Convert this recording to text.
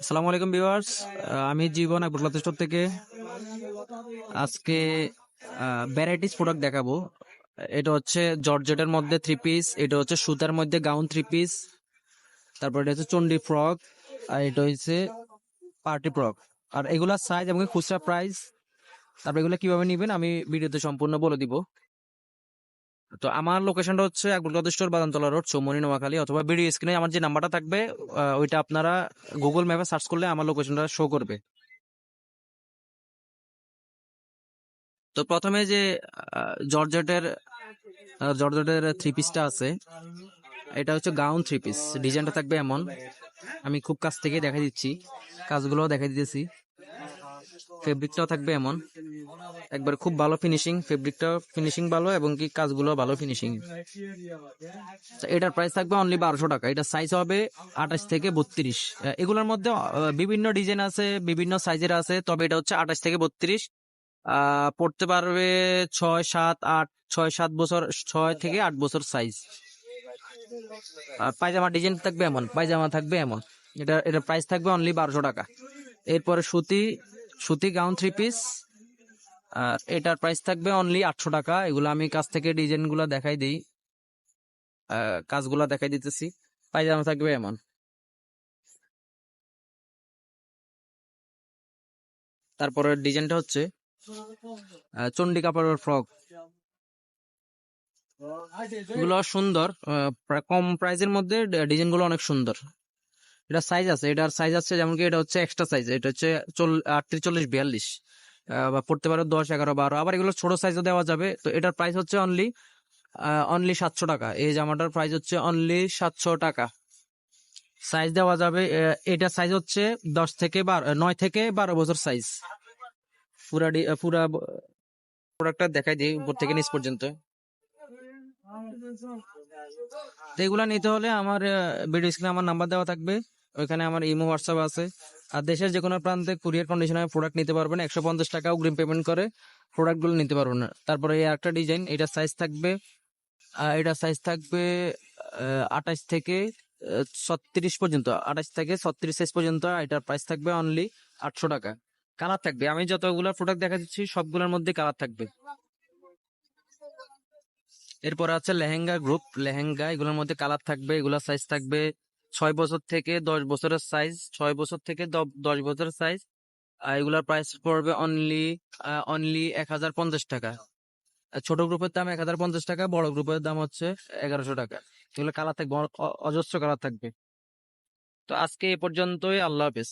আসসালামু আলাইকুম ভিউয়ার্স। আমি জীবন আকবরুল্লাহ স্টোর থেকে। আজকে ভ্যারাইটিস প্রোডাক্ট দেখাবো। এটা হচ্ছে জর্জেটের মধ্যে থ্রি পিস এটা হচ্ছে সুতার মধ্যে গাউন থ্রি পিস তারপর এটা হচ্ছে চন্ডি ফ্রক আর এটা হচ্ছে পার্টি ফ্রক আর এগুলার সাইজ এবং খুচরা প্রাইস তারপর এগুলো কীভাবে নেবেন আমি ভিডিওতে সম্পূর্ণ বলে দিব। তো আমার লোকেশনটা হচ্ছে স্টোর বাদামতলা রোড চৌমনি নোয়াখালী অথবা ভিডিও স্ক্রিনে আমার যে নাম্বারটা থাকবে ওইটা আপনারা গুগল ম্যাপে সার্চ করলে আমার লোকেশনটা শো করবে। তো প্রথমে যে জর্জেটের জর্জেটের থ্রি পিসটা আছে, এটা হচ্ছে গাউন থ্রি পিস ডিজাইনটা থাকবে এমন। আমি খুব কাছ থেকে দেখা দিচ্ছি। কাজগুলো দেখা দিতেছি। ফেব্রিকটাও থাকবে এমন। একবার খুব ভালো ফিনিশিং ফেব্রিকটা ফিনিশিং ভালো এবং কি কাজগুলো ভালো ফিনিশিং এটার প্রাইস থাকবে অনলি বারোশো টাকা। এটা সাইজ হবে আঠাশ থেকে বত্রিশ। এগুলোর মধ্যে বিভিন্ন ডিজাইন আছে, বিভিন্ন সাইজের আছে, তবে এটা হচ্ছে আঠাশ থেকে বত্রিশ। পড়তে পারবে ছয়, সাত, আট, ছয়, সাত বছর, ছয় থেকে আট বছর সাইজ আর পায়জামা ডিজাইন থাকবে এমন, পায়জামা থাকবে এমন। এটা, এটার প্রাইস থাকবে অনলি বারোশো টাকা। এরপরে সুতি সুতি গাউন থ্রি পিস আর এটার প্রাইস থাকবে অনলি আটশো টাকা। এগুলো আমি কাছ থেকে ডিজাইনগুলা দেখাই দিই। কাজগুলা দেখাই দিতেছি। পায়জামা থাকবে এমন। তারপরে ডিজাইনটা হচ্ছে চন্ডি কাপড়ের ফ্রক এগুলো সুন্দর কম প্রাইসের মধ্যে, ডিজাইনগুলো অনেক সুন্দর। এটা সাইজ আছে, এটার সাইজ আছে যেমন কি এটা হচ্ছে এক্সট্রা সাইজ এটা হচ্ছে আটত্রিশ বিয়াল্লিশ বা পড়তে পারো দশ, এগারো, বারো। আবার এগুলো ছোট সাইজও দেওয়া যাবে। তো এটার প্রাইস হচ্ছে অনলি অনলি সাতশো টাকা। এই জামাটার প্রাইস হচ্ছে অনলি সাতশো টাকা। সাইজ দেওয়া যাবে এটার সাইজ হচ্ছে দশ থেকে বারো নয় থেকে বারো বছর সাইজ পুরা পুরা প্রোডাক্টটা দেখাই দিই উপর থেকে নিচ পর্যন্ত। এগুলা নিতে হলে আমার ভিডিও স্ক্রিনে আমার নাম্বার দেওয়া থাকবে। ওইখানে আমার ইমো, হোয়াটসঅ্যাপ আছে। আর দেশের যে কোনো প্রান্তে কুরিয়ার কন্ডিশনে প্রোডাক্ট নিতে পারবেন। একশো পঞ্চাশ টাকা অগ্রিম পেমেন্ট করে প্রোডাক্টগুলো নিতে পারবেন। তারপরে এই একটা ডিজাইন এটা সাইজ থাকবে এটা সাইজ থাকবে আঠাশ থেকে ছত্রিশ পর্যন্ত। আঠাশ থেকে ছত্রিশ সাইজ পর্যন্ত এটার প্রাইস থাকবে অনলি আটশো টাকা। কালার থাকবে। আমি যতগুলো প্রোডাক্ট দেখা দিচ্ছি সবগুলোর মধ্যে কালার থাকবে। এরপর আছে লেহেঙ্গা গ্রুপ লেহেঙ্গা, এগুলোর মধ্যে কালার থাকবে এগুলোর সাইজ থাকবে ছয় বছর থেকে দশ বছরের সাইজ ছয় বছর থেকে দশ বছরের সাইজ এগুলার প্রাইস পড়বে অনলি অনলি এক হাজার পঞ্চাশ টাকা। ছোট গ্রুপের দাম এক হাজার পঞ্চাশ টাকা, বড় গ্রুপের দাম হচ্ছে এগারোশো টাকা। এগুলো কালার থাকবে অজস্র কালার থাকবে। তো আজকে এ পর্যন্তই, আল্লাহ হাফেজ।